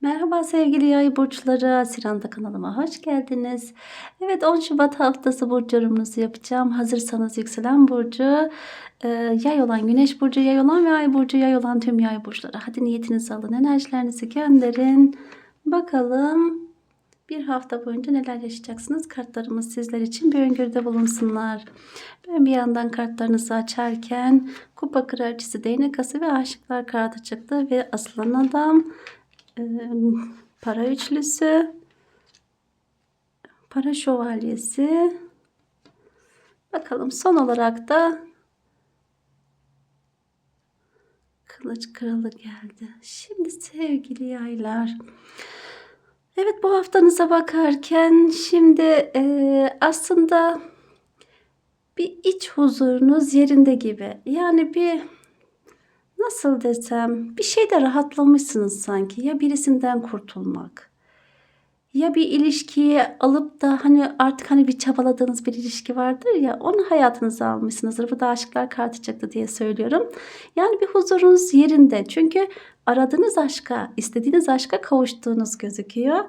Merhaba sevgili yay burçları. Asiranda kanalıma hoş geldiniz. Evet 10 Şubat haftası burcu yorumunuzu yapacağım. Hazırsanız yükselen burcu, e, yay olan güneş burcu, yay olan ve ay burcu, yay olan tüm yay burçları. Hadi niyetinizi alın, enerjilerinizi gönderin. Bakalım bir hafta boyunca neler yaşayacaksınız? Kartlarımız sizler için bir öngörüde bulunsunlar. Ben bir yandan kartlarınızı açarken kupa kraliçesi, değnek ası ve aşıklar kartı çıktı ve asılan adam para üçlüsü, para şövalyesi. Bakalım son olarak da kılıç kralı geldi. Şimdi sevgili yaylar. Evet bu haftanıza bakarken şimdi e, aslında bir iç huzurunuz yerinde gibi. Yani bir nasıl desem bir şeyde rahatlamışsınız sanki ya birisinden kurtulmak ya bir ilişkiyi alıp da hani artık hani bir çabaladığınız bir ilişki vardır ya onu hayatınıza almışsınızdır. Bu da aşklar kartı çıktı diye söylüyorum. Yani bir huzurunuz yerinde. Çünkü aradığınız aşka, istediğiniz aşka kavuştuğunuz gözüküyor.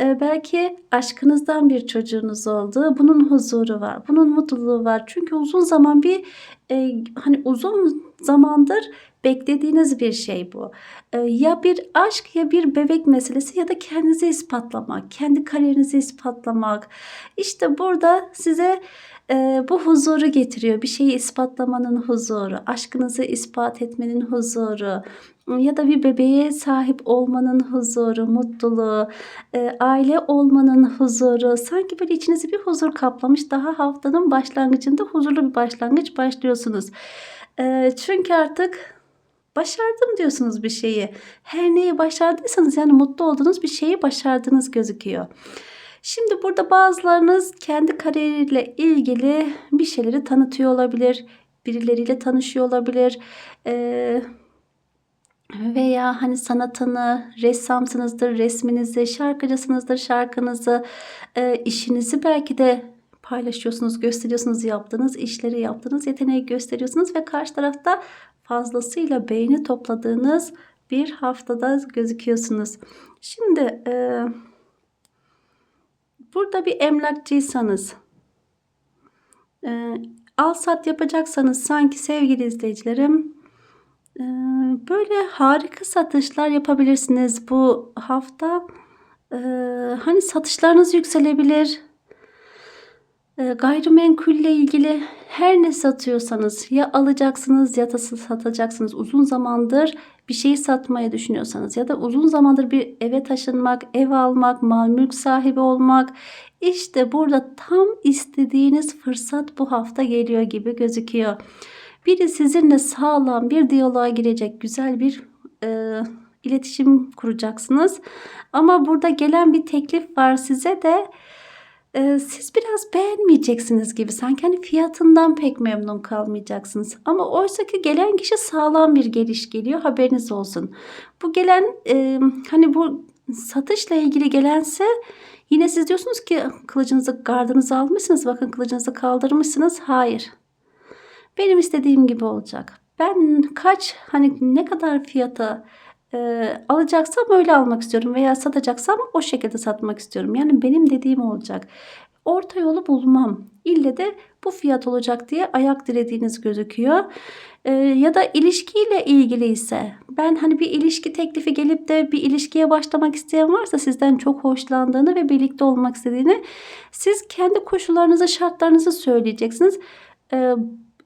Ee, belki aşkınızdan bir çocuğunuz oldu. Bunun huzuru var. Bunun mutluluğu var. Çünkü uzun zaman bir e, hani uzun zamandır beklediğiniz bir şey bu. Ee, ya bir aşk ya bir bebek meselesi ya da kendinizi ispatlamak, kendi kariyerinizi ispatlamak. İşte burada size e, bu huzuru getiriyor. Bir şeyi ispatlamanın huzuru, aşkınızı ispat etmenin huzuru ya da bir bebeğe sahip olmanın huzuru, mutluluğu, e, aile olmanın huzuru. Sanki böyle içinizi bir huzur kaplamış. Daha haftanın başlangıcında huzurlu bir başlangıç başlıyorsunuz. E, çünkü artık başardım diyorsunuz bir şeyi. Her neyi başardıysanız yani mutlu olduğunuz bir şeyi başardınız gözüküyor. Şimdi burada bazılarınız kendi kariyeriyle ilgili bir şeyleri tanıtıyor olabilir. Birileriyle tanışıyor olabilir. Ee, veya hani sanatını, ressamsınızdır, resminizi, şarkıcısınızdır, şarkınızı, e, işinizi belki de paylaşıyorsunuz, gösteriyorsunuz yaptığınız işleri, yaptığınız yeteneği gösteriyorsunuz ve karşı tarafta fazlasıyla beğeni topladığınız bir haftada gözüküyorsunuz. Şimdi e, burada bir emlakçıysanız, e, al sat yapacaksanız sanki sevgili izleyicilerim böyle harika satışlar yapabilirsiniz bu hafta. Hani satışlarınız yükselebilir. Gayrimenkulle ilgili her ne satıyorsanız ya alacaksınız ya da satacaksınız. Uzun zamandır bir şeyi satmayı düşünüyorsanız ya da uzun zamandır bir eve taşınmak, ev almak, mal mülk sahibi olmak. işte burada tam istediğiniz fırsat bu hafta geliyor gibi gözüküyor. Biri sizinle sağlam bir diyaloğa girecek güzel bir e, iletişim kuracaksınız. Ama burada gelen bir teklif var size de e, siz biraz beğenmeyeceksiniz gibi. Sanki hani fiyatından pek memnun kalmayacaksınız. Ama oysa ki gelen kişi sağlam bir geliş geliyor. Haberiniz olsun. Bu gelen e, hani bu satışla ilgili gelense yine siz diyorsunuz ki kılıcınızı gardınızı almışsınız. Bakın kılıcınızı kaldırmışsınız. Hayır. Benim istediğim gibi olacak. Ben kaç hani ne kadar fiyata e, alacaksam öyle almak istiyorum veya satacaksam o şekilde satmak istiyorum. Yani benim dediğim olacak. Orta yolu bulmam. İlle de bu fiyat olacak diye ayak dirediğiniz gözüküyor. E, ya da ilişkiyle ilgili ise ben hani bir ilişki teklifi gelip de bir ilişkiye başlamak isteyen varsa sizden çok hoşlandığını ve birlikte olmak istediğini siz kendi koşullarınızı şartlarınızı söyleyeceksiniz. E,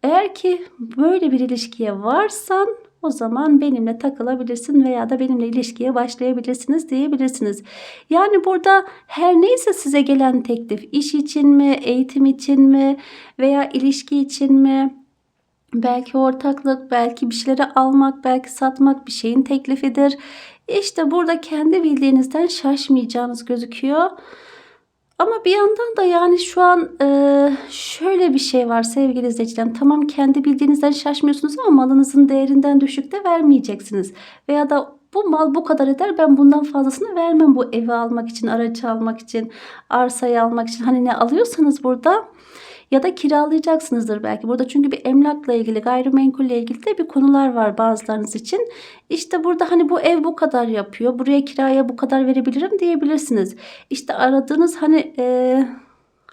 eğer ki böyle bir ilişkiye varsan o zaman benimle takılabilirsin veya da benimle ilişkiye başlayabilirsiniz diyebilirsiniz. Yani burada her neyse size gelen teklif iş için mi, eğitim için mi veya ilişki için mi? Belki ortaklık, belki bir şeyleri almak, belki satmak bir şeyin teklifidir. İşte burada kendi bildiğinizden şaşmayacağınız gözüküyor. Ama bir yandan da yani şu an e, şöyle bir şey var sevgili izleyicilerim. Tamam kendi bildiğinizden şaşmıyorsunuz ama malınızın değerinden düşük de vermeyeceksiniz. Veya da bu mal bu kadar eder ben bundan fazlasını vermem bu evi almak için, aracı almak için, arsayı almak için. Hani ne alıyorsanız burada ya da kiralayacaksınızdır belki. Burada çünkü bir emlakla ilgili, gayrimenkulle ilgili de bir konular var bazılarınız için. İşte burada hani bu ev bu kadar yapıyor, buraya kiraya bu kadar verebilirim diyebilirsiniz. İşte aradığınız hani e,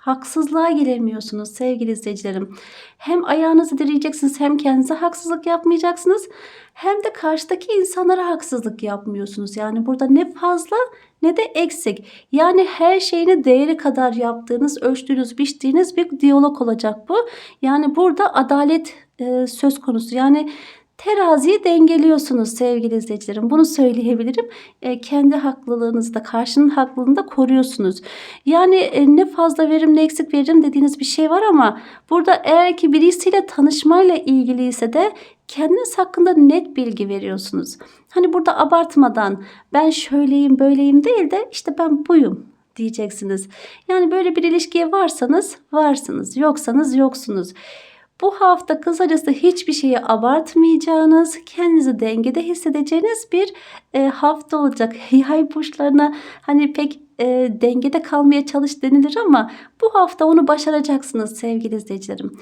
haksızlığa gelemiyorsunuz sevgili izleyicilerim. Hem ayağınızı direyeceksiniz hem kendinize haksızlık yapmayacaksınız. Hem de karşıdaki insanlara haksızlık yapmıyorsunuz. Yani burada ne fazla ne de eksik. Yani her şeyini değeri kadar yaptığınız, ölçtüğünüz, biçtiğiniz bir diyalog olacak bu. Yani burada adalet e, söz konusu. Yani teraziyi dengeliyorsunuz sevgili izleyicilerim. Bunu söyleyebilirim. E, kendi haklılığınızı da karşının haklılığını da koruyorsunuz. Yani e, ne fazla verim ne eksik veririm dediğiniz bir şey var ama burada eğer ki birisiyle tanışmayla ilgiliyse de kendiniz hakkında net bilgi veriyorsunuz. Hani burada abartmadan ben şöyleyim böyleyim değil de işte ben buyum diyeceksiniz. Yani böyle bir ilişkiye varsanız varsınız, yoksanız yoksunuz. Bu hafta kısacası hiçbir şeyi abartmayacağınız, kendinizi dengede hissedeceğiniz bir e, hafta olacak. Yay burçlarına hani pek e, dengede kalmaya çalış denilir ama bu hafta onu başaracaksınız sevgili izleyicilerim.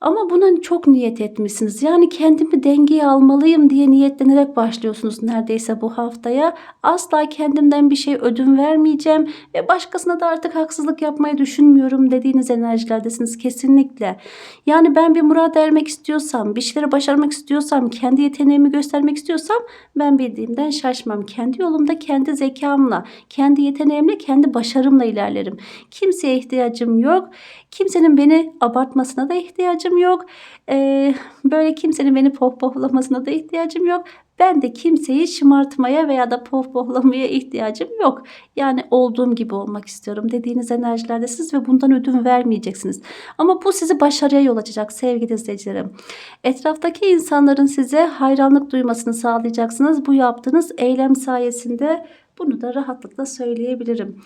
Ama buna çok niyet etmişsiniz. Yani kendimi dengeye almalıyım diye niyetlenerek başlıyorsunuz neredeyse bu haftaya. Asla kendimden bir şey ödün vermeyeceğim ve başkasına da artık haksızlık yapmayı düşünmüyorum dediğiniz enerjilerdesiniz kesinlikle. Yani ben bir murad ermek istiyorsam, bir şeyleri başarmak istiyorsam, kendi yeteneğimi göstermek istiyorsam ben bildiğimden şaşmam. Kendi yolumda, kendi zekamla, kendi yeteneğimle, kendi başarımla ilerlerim. Kimseye ihtiyacım yok. Kimsenin beni abartmasına da ihtiyacım yok. Ee, böyle kimsenin beni pohpohlamasına da ihtiyacım yok. Ben de kimseyi şımartmaya veya da pohpohlamaya ihtiyacım yok. Yani olduğum gibi olmak istiyorum dediğiniz enerjilerdesiniz ve bundan ödün vermeyeceksiniz. Ama bu sizi başarıya yol açacak sevgili izleyicilerim. Etraftaki insanların size hayranlık duymasını sağlayacaksınız. Bu yaptığınız eylem sayesinde bunu da rahatlıkla söyleyebilirim.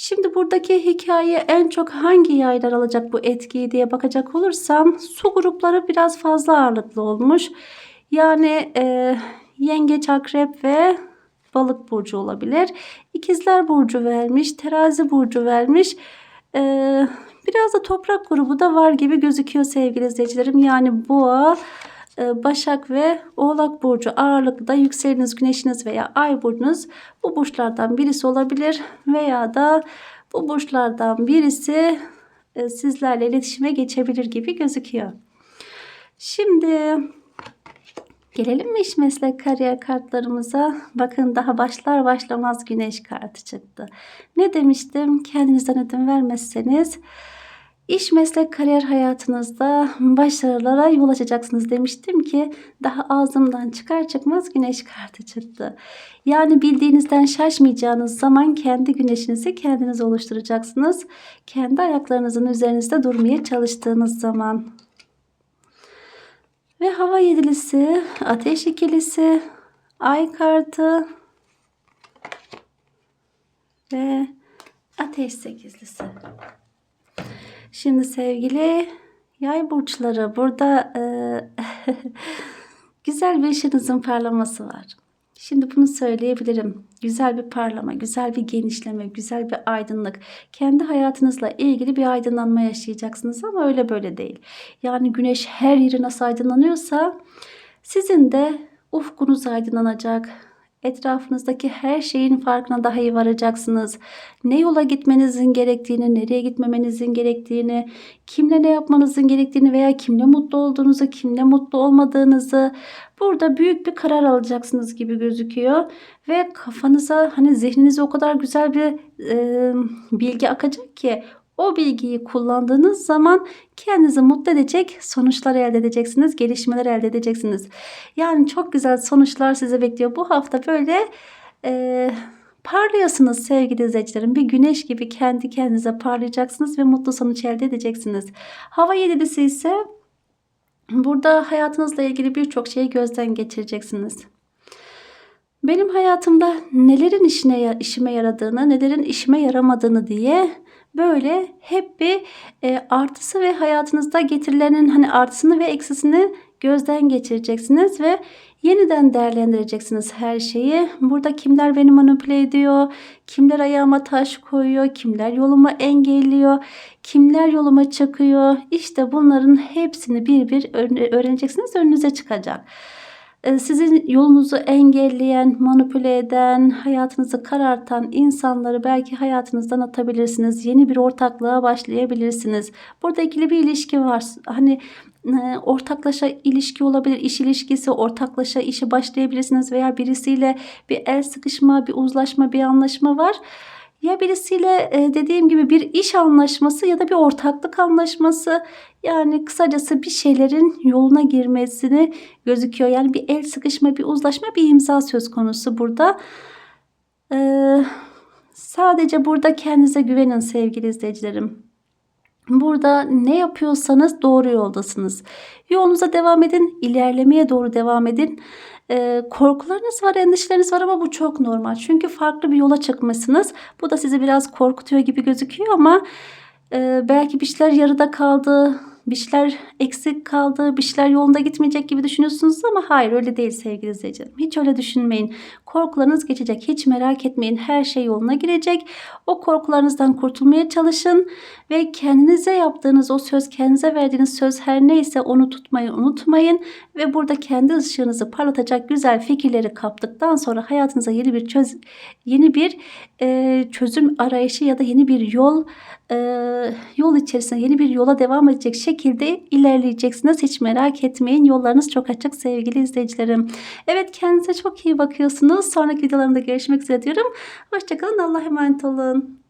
Şimdi buradaki hikaye en çok hangi yaylar alacak bu etkiyi diye bakacak olursam su grupları biraz fazla ağırlıklı olmuş. Yani e, yengeç, akrep ve balık burcu olabilir. İkizler burcu vermiş, terazi burcu vermiş. E, biraz da toprak grubu da var gibi gözüküyor sevgili izleyicilerim. Yani boğa, Başak ve Oğlak Burcu ağırlıklı yükseliniz, güneşiniz veya ay burcunuz bu burçlardan birisi olabilir veya da bu burçlardan birisi e, sizlerle iletişime geçebilir gibi gözüküyor. Şimdi gelelim mi iş meslek kariyer kartlarımıza? Bakın daha başlar başlamaz güneş kartı çıktı. Ne demiştim? Kendinizden ödün vermezseniz İş, meslek, kariyer hayatınızda başarılara yol açacaksınız demiştim ki daha ağzımdan çıkar çıkmaz güneş kartı çıktı. Yani bildiğinizden şaşmayacağınız zaman kendi güneşinizi kendiniz oluşturacaksınız. Kendi ayaklarınızın üzerinizde durmaya çalıştığınız zaman. Ve hava yedilisi, ateş ikilisi, ay kartı ve ateş sekizlisi. Şimdi sevgili yay burçları burada e, güzel bir ışığınızın parlaması var. Şimdi bunu söyleyebilirim. Güzel bir parlama, güzel bir genişleme, güzel bir aydınlık. Kendi hayatınızla ilgili bir aydınlanma yaşayacaksınız ama öyle böyle değil. Yani güneş her yeri nasıl aydınlanıyorsa sizin de ufkunuz aydınlanacak, Etrafınızdaki her şeyin farkına daha iyi varacaksınız. Ne yola gitmenizin gerektiğini, nereye gitmemenizin gerektiğini, kimle ne yapmanızın gerektiğini veya kimle mutlu olduğunuzu, kimle mutlu olmadığınızı burada büyük bir karar alacaksınız gibi gözüküyor. Ve kafanıza hani zihninize o kadar güzel bir e, bilgi akacak ki o bilgiyi kullandığınız zaman kendinizi mutlu edecek sonuçlar elde edeceksiniz, gelişmeler elde edeceksiniz. Yani çok güzel sonuçlar sizi bekliyor. Bu hafta böyle e, parlıyorsunuz sevgili izleyicilerim. Bir güneş gibi kendi kendinize parlayacaksınız ve mutlu sonuç elde edeceksiniz. Hava yedilisi ise burada hayatınızla ilgili birçok şeyi gözden geçireceksiniz. Benim hayatımda nelerin işine işime yaradığını, nelerin işime yaramadığını diye böyle hep bir e, artısı ve hayatınızda getirilenin hani artısını ve eksisini gözden geçireceksiniz ve Yeniden değerlendireceksiniz her şeyi. Burada kimler beni manipüle ediyor, kimler ayağıma taş koyuyor, kimler yolumu engelliyor, kimler yoluma çıkıyor. İşte bunların hepsini bir bir öğre- öğreneceksiniz. Önünüze çıkacak. Ee, Sizin yolunuzu engelleyen, manipüle eden, hayatınızı karartan insanları belki hayatınızdan atabilirsiniz. Yeni bir ortaklığa başlayabilirsiniz. Burada ikili bir ilişki var. Hani e, ortaklaşa ilişki olabilir, iş ilişkisi, ortaklaşa işe başlayabilirsiniz veya birisiyle bir el sıkışma, bir uzlaşma, bir anlaşma var. Ya birisiyle e, dediğim gibi bir iş anlaşması ya da bir ortaklık anlaşması yani kısacası bir şeylerin yoluna girmesini gözüküyor. Yani bir el sıkışma, bir uzlaşma, bir imza söz konusu burada. Ee, sadece burada kendinize güvenin sevgili izleyicilerim. Burada ne yapıyorsanız doğru yoldasınız. Yolunuza devam edin, ilerlemeye doğru devam edin. Ee, korkularınız var, endişeleriniz var ama bu çok normal. Çünkü farklı bir yola çıkmışsınız. Bu da sizi biraz korkutuyor gibi gözüküyor ama e, belki bir şeyler yarıda kaldı, bir şeyler eksik kaldı, bir şeyler yolunda gitmeyecek gibi düşünüyorsunuz ama hayır öyle değil sevgili izleyicilerim. Hiç öyle düşünmeyin. Korkularınız geçecek. Hiç merak etmeyin. Her şey yoluna girecek. O korkularınızdan kurtulmaya çalışın ve kendinize yaptığınız o söz, kendinize verdiğiniz söz her neyse onu tutmayı unutmayın ve burada kendi ışığınızı parlatacak güzel fikirleri kaptıktan sonra hayatınıza yeni bir çöz yeni bir e, çözüm arayışı ya da yeni bir yol e, yol içerisinde yeni bir yola devam edecek şekilde ilerleyeceksiniz. Hiç merak etmeyin. Yollarınız çok açık sevgili izleyicilerim. Evet kendinize çok iyi bakıyorsunuz. Sonraki videolarımda görüşmek üzere diyorum. Hoşçakalın. Allah'a emanet olun.